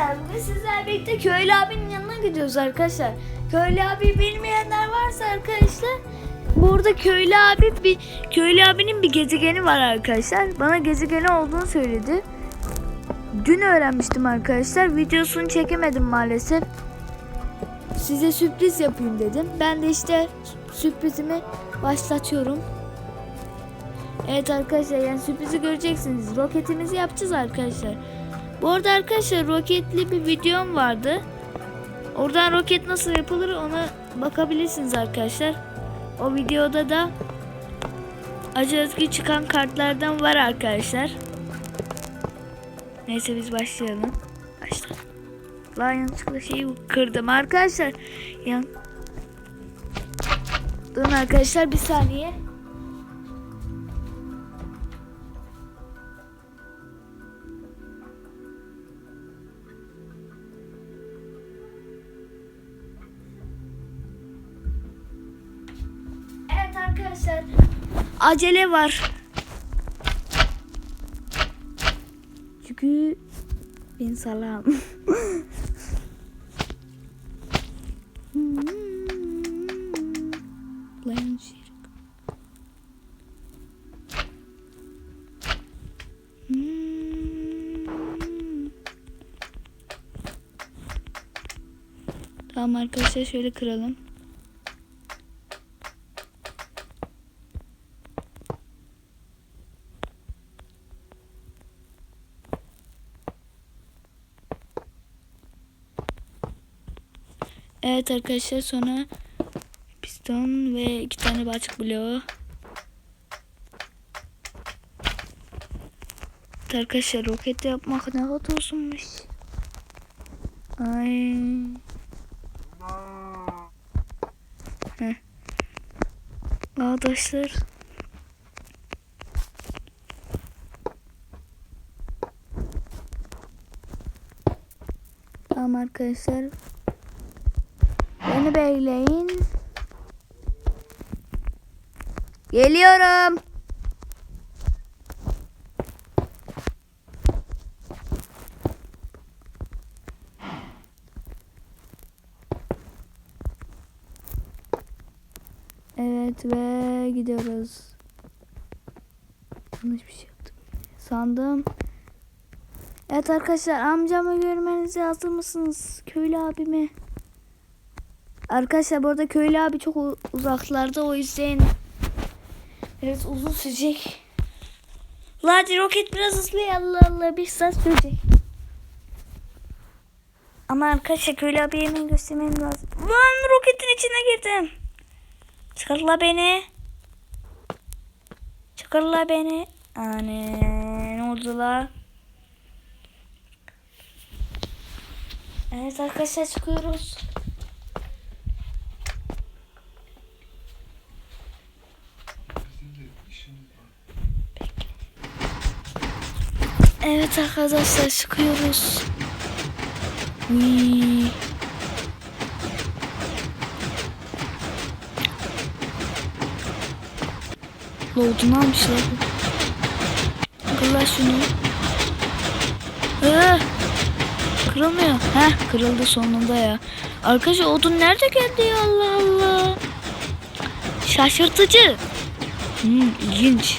arkadaşlar bugün sizlerle birlikte köylü abinin yanına gidiyoruz arkadaşlar. Köylü abi bilmeyenler varsa arkadaşlar burada köylü abi bir köylü abinin bir gezegeni var arkadaşlar. Bana gezegeni olduğunu söyledi. Dün öğrenmiştim arkadaşlar. Videosunu çekemedim maalesef. Size sürpriz yapayım dedim. Ben de işte sürprizimi başlatıyorum. Evet arkadaşlar yani sürprizi göreceksiniz. Roketimizi yapacağız arkadaşlar. Bu arada arkadaşlar roketli bir videom vardı. Oradan roket nasıl yapılır ona bakabilirsiniz arkadaşlar. O videoda da acı özgü çıkan kartlardan var arkadaşlar. Neyse biz başlayalım. Başla. Lan yanlışlıkla şeyi kırdım arkadaşlar. Yan. Durun arkadaşlar bir saniye. Arkadaşlar. Acele var. Çünkü bin salam. Lan. Tamam arkadaşlar şöyle kıralım. Evet arkadaşlar sonra piston ve iki tane balçık bloğu. Evet Arkadaşlar roket yapmak ne kadar olsunmuş. Ay. Heh. Arkadaşlar. Tamam arkadaşlar. Beni bekleyin. Geliyorum. Evet ve gidiyoruz. Yanlış bir şey yaptım. Sandım. Evet arkadaşlar amcamı görmenize hazır mısınız? Köylü abimi. Arkadaşlar bu arada köylü abi çok uzaklarda o yüzden biraz uzun sürecek. La hadi roket biraz hızlı Allah Allah bir saat sürecek. Ama arkadaşlar köylü abi hemen göstermem lazım. Lan roketin içine girdim. Çıkar la beni. Çıkar la beni. Anne ne oldu la? Evet arkadaşlar çıkıyoruz. Evet arkadaşlar çıkıyoruz. Uy. Load'unu almışlar. Kır lan şunu. Ee, kırılmıyor. Heh kırıldı sonunda ya. Arkadaşlar odun nerede geldi ya Allah Allah. Şaşırtıcı. Hmm, ilginç.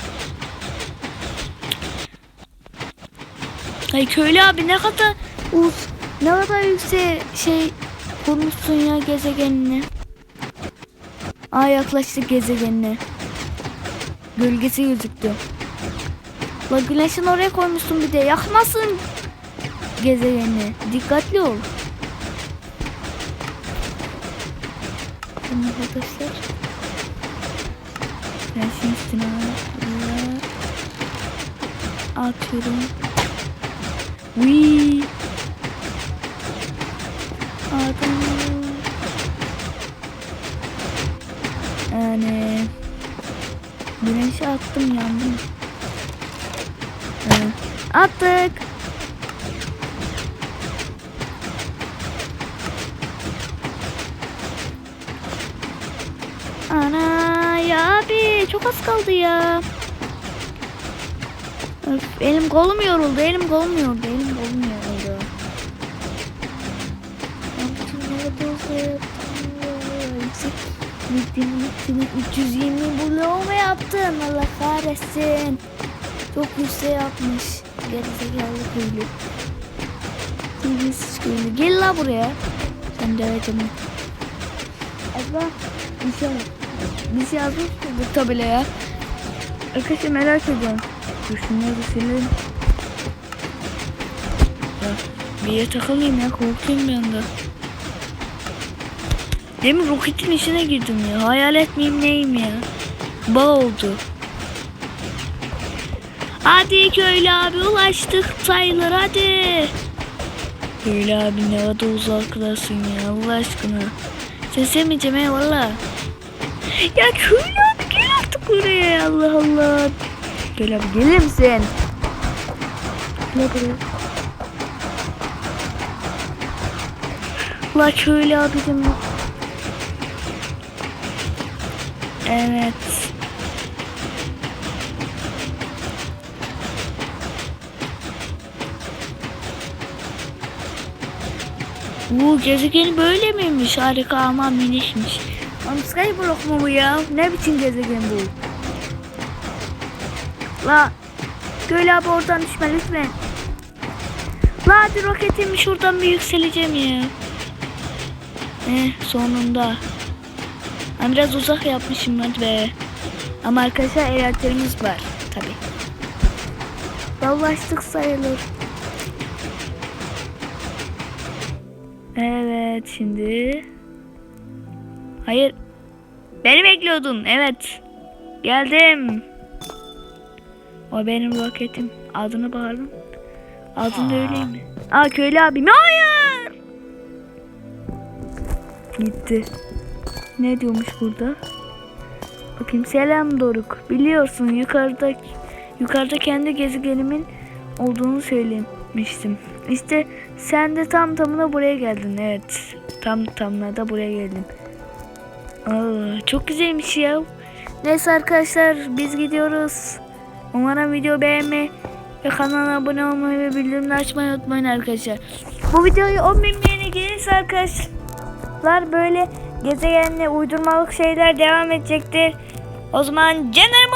Ay köylü abi ne kadar uz ne kadar yüksek şey kurmuşsun ya gezegenini. Aa yaklaştık gezegenine. Gölgesi gözüktü. La güneşin oraya koymuşsun bir de yakmasın gezegenini. Dikkatli ol. Tamam arkadaşlar. Ben şimdi üstüne atıyorum. Uy. Adam. Yani güneşe attım yandım. Evet. Attık. Ana ya abi çok az kaldı ya. Öf, elim kolum yoruldu, elim kolum yoruldu, elim kolum yoruldu. Bittin bittin 320 bloğu mu yaptın Allah kahretsin. Çok yüksek yapmış. Gerizekalı köylü. Tilgisiz köylü. Gel la buraya. Sen de canım. Abla bir şey bir şey yazmış mıydı tabelaya? Arkadaşlar merak ediyorum. Dur şunları silelim. Bir yere takılayım ya korkuyorum bir anda. Demin roketin içine girdim ya. Hayal etmeyeyim neyim ya. Bağ oldu. Hadi köylü abi ulaştık sayılır hadi. Köylü abi ne kadar uzaklasın ya Allah aşkına. Sesemeyeceğim he valla. Ya köylü abi gel artık buraya Allah Allah. Köylü abi gelir misin? Ne buraya? La köylü abicim. Evet. Bu gezegen böyle miymiş? Harika ama minişmiş. Oğlum Skyblock mu bu ya? Ne biçim gezegen bu? La Göl abi oradan düşme lütfen. La hadi roketim şuradan bir yükseleceğim ya. Eh sonunda. Ben biraz uzak yapmışım hadi be. Ama arkadaşlar eğlencelerimiz var tabi. Dallaştık sayılır. Evet şimdi. Hayır. Beni bekliyordun. Evet. Geldim. O benim roketim. Adını bağırdım. Adın da öyle mi? Aa köylü abim. Hayır. Gitti. Ne diyormuş burada? Bakayım selam Doruk. Biliyorsun yukarıda yukarıda kendi gezegenimin olduğunu söylemiştim. İşte sen de tam tamına buraya geldin. Evet. Tam tamına da buraya geldim. Aa, çok güzelmiş ya. Neyse arkadaşlar biz gidiyoruz. Umarım video beğenmeyi ve kanala abone olmayı ve bildirimleri açmayı unutmayın arkadaşlar. Bu videoyu 10 bin beğeni gelirse arkadaşlar böyle gezegenle uydurmalık şeyler devam edecektir. O zaman canlarım